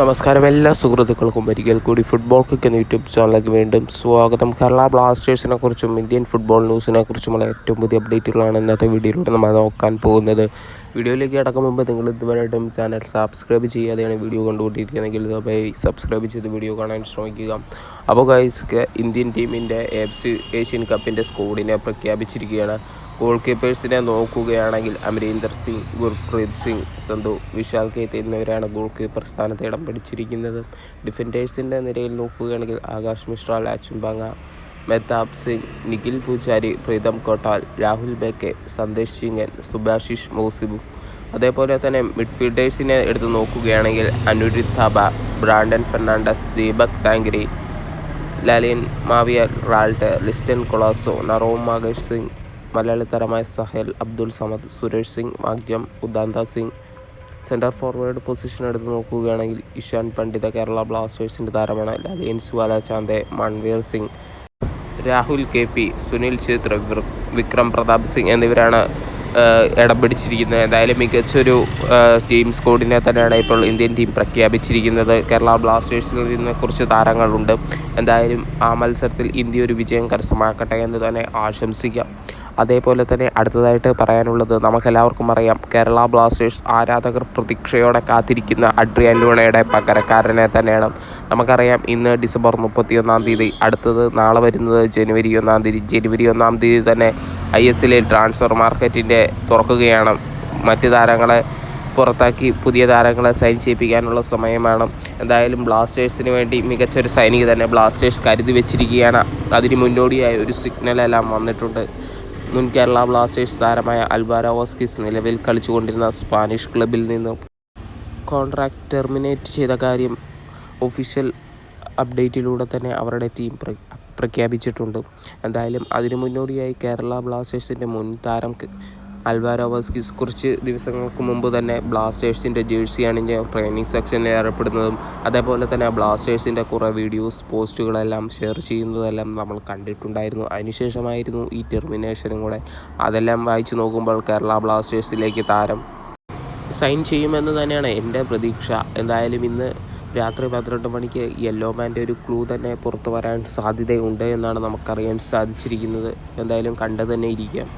നമസ്കാരം. എല്ലാ സുഹൃത്തുക്കൾക്കും ഒരിക്കൽ കൂടി ഫുട്ബോൾ കിക്ക് എന്ന യൂട്യൂബ് ചാനലിലേക്ക് വീണ്ടും സ്വാഗതം. കേരള ബ്ലാസ്റ്റേഴ്സിനെ കുറിച്ചും ഇന്ത്യൻ ഫുട്ബോൾ ന്യൂസിനെ കുറിച്ചുമുള്ള ഏറ്റവും പുതിയ അപ്ഡേറ്റുകളാണ് ഇന്നത്തെ വീഡിയോയിലൂടെ നമ്മൾ നോക്കാൻ പോകുന്നത്. വീഡിയോയിലേക്ക് കടക്കും മുമ്പ് നിങ്ങൾ ഇതുവരെയായിട്ടും ചാനൽ സബ്സ്ക്രൈബ് ചെയ്യാതെയാണ് വീഡിയോ കണ്ടുകൊണ്ടിരിക്കുന്നതെങ്കിൽ ദയവായി സബ്സ്ക്രൈബ് ചെയ്ത് വീഡിയോ കാണാൻ ശ്രമിക്കുക. അപ്പോൾ ഗൈസ് ഇന്ത്യൻ ടീമിന്റെ എഫ് സി ഏഷ്യൻ കപ്പിന്റെ സ്കോഡിനെ പ്രഖ്യാപിച്ചിരിക്കുകയാണ്. ഗോൾ കീപ്പേഴ്സിനെ നോക്കുകയാണെങ്കിൽ അമരീന്ദർ സിംഗ് ഗുർപ്രീത് സിംഗ് സന്ധു വിശാൽ കേത്ത് എന്നിവരാണ് ഗോൾ കീപ്പർ സ്ഥാനത്ത് ഇടം പിടിച്ചിരിക്കുന്നത്. ഡിഫൻഡേഴ്സിന്റെ നിരയിൽ നോക്കുകയാണെങ്കിൽ ആകാശ് മിശ്ര ലാച്ചുംബാങ്ങ മെഹ്താബ് സിംഗ് നിഖിൽ പൂജാരി പ്രീതം കോട്ടാൽ രാഹുൽ ബേക്കെ സന്ദേശ് ചിങ്ങൻ സുഭാഷിഷ് മോസിബു അതേപോലെ തന്നെ മിഡ്ഫീൽഡേഴ്സിനെ എടുത്ത് നോക്കുകയാണെങ്കിൽ അനുരിത് താബ ബ്രാൻഡൻ ഫെർണാണ്ടസ് ദീപക് താങ്കരി ലാലിൻ മാവിയ റാൾട്ട് ലിസ്റ്റൻ കൊളാസോ നറോം മാകേഷ് സിംഗ് മലയാളി താരമായ Sahal Abdul Samad Suresh Singh Wangjam Udanta Singh. Centre forward position എടുത്ത് നോക്കുകയാണെങ്കിൽ ഇഷാൻ പണ്ഡിത കേരള ബ്ലാസ്റ്റേഴ്സിന്റെ താരമാണ് ലലിയൻസ് ചാന്ദെ മൺവീർ സിംഗ്. രാഹുൽ കെ പി സുനിൽ ഛേത്ര വിക്രം പ്രതാപ് സിംഗ് എന്നിവരാണ് ഇടം പിടിച്ചിരിക്കുന്നത് എന്തായാലും മികച്ചൊരു ടീം സ്കോഡിനെ തന്നെയാണ് ഇപ്പോൾ ഇന്ത്യൻ ടീം പ്രഖ്യാപിച്ചിരിക്കുന്നത്. കേരള ബ്ലാസ്റ്റേഴ്സിൽ നിന്ന് കുറച്ച് താരങ്ങളുണ്ട്. എന്തായാലും ആ മത്സരത്തിൽ ഇന്ത്യ ഒരു വിജയം കരസ്ഥമാക്കട്ടെ എന്ന് തന്നെ ആശംസിക്കാം. അതേപോലെ തന്നെ അടുത്തതായിട്ട് പറയാനുള്ളത് നമുക്കെല്ലാവർക്കും അറിയാം. കേരള ബ്ലാസ്റ്റേഴ്സ് ആരാധകർ പ്രതീക്ഷയോടെ കാത്തിരിക്കുന്ന അഡ്രിയൻ ലൂണയുടെ പകരക്കാരനെ തന്നെയാണ്. നമുക്കറിയാം ഇന്ന് ഡിസംബർ മുപ്പത്തിയൊന്നാം തീയതി അടുത്തത് നാളെ വരുന്നത് ജനുവരി ഒന്നാം തീയതി. ജനുവരി ഒന്നാം തീയതി തന്നെ ഐ എസ് എല്ലിൽ ട്രാൻസ്ഫർ മാർക്കറ്റിന്റെ തുറക്കുകയാണ്. മറ്റ് താരങ്ങളെ പുറത്താക്കി പുതിയ താരങ്ങളെ സൈൻ ചെയ്യിപ്പിക്കാനുള്ള സമയമാണ്. എന്തായാലും ബ്ലാസ്റ്റേഴ്സിന് വേണ്ടി മികച്ചൊരു സൈനിക തന്നെ ബ്ലാസ്റ്റേഴ്സ് കരുതി വെച്ചിരിക്കുകയാണ്. അതിന് മുന്നോടിയായി ഒരു സിഗ്നലെല്ലാം വന്നിട്ടുണ്ട്. മുൻ കേരള ബ്ലാസ്റ്റേഴ്സ് താരമായ അൽവാരോ ഓസ്കിസ് നിലവിൽ കളിച്ചുകൊണ്ടിരുന്ന സ്പാനിഷ് ക്ലബിൽ നിന്നും കോൺട്രാക്ട് ടെർമിനേറ്റ് ചെയ്ത കാര്യം ഒഫീഷ്യൽ അപ്ഡേറ്റിലൂടെ തന്നെ അവരുടെ ടീം പ്രഖ്യാപിച്ചിട്ടുണ്ട്. എന്തായാലും അതിനു മുന്നോടിയായി കേരള ബ്ലാസ്റ്റേഴ്സിന്റെ മുൻ താരം അൽവാരോ വസ്കിസ് കുറച്ച് ദിവസങ്ങൾക്ക് മുമ്പ് തന്നെ ബ്ലാസ്റ്റേഴ്സിന്റെ ജേഴ്സി അണിഞ്ഞ് ട്രെയിനിങ് സെക്ഷനിൽ ഏർപ്പെടുന്നതും അതേപോലെ തന്നെ ബ്ലാസ്റ്റേഴ്സിന്റെ കുറേ വീഡിയോസ് പോസ്റ്റുകളെല്ലാം ഷെയർ ചെയ്യുന്നതെല്ലാം നമ്മൾ കണ്ടിട്ടുണ്ടായിരുന്നു. അതിനുശേഷമായിരുന്നു ഈ ടെർമിനേഷനും കൂടെ. അതെല്ലാം വായിച്ചു നോക്കുമ്പോൾ കേരള ബ്ലാസ്റ്റേഴ്സിലേക്ക് താരം സൈൻ ചെയ്യുമെന്ന് തന്നെയാണ് എന്റെ പ്രതീക്ഷ. എന്തായാലും ഇന്ന് രാത്രി പന്ത്രണ്ട് മണിക്ക് യെല്ലോ മാന്റെ ഒരു ക്ലൂ തന്നെ പുറത്തു വരാൻ സാധ്യതയുണ്ട് എന്നാണ് നമുക്കറിയാൻ സാധിച്ചിരിക്കുന്നത്. എന്തായാലും കണ്ടു തന്നെ ഇരിക്കാം.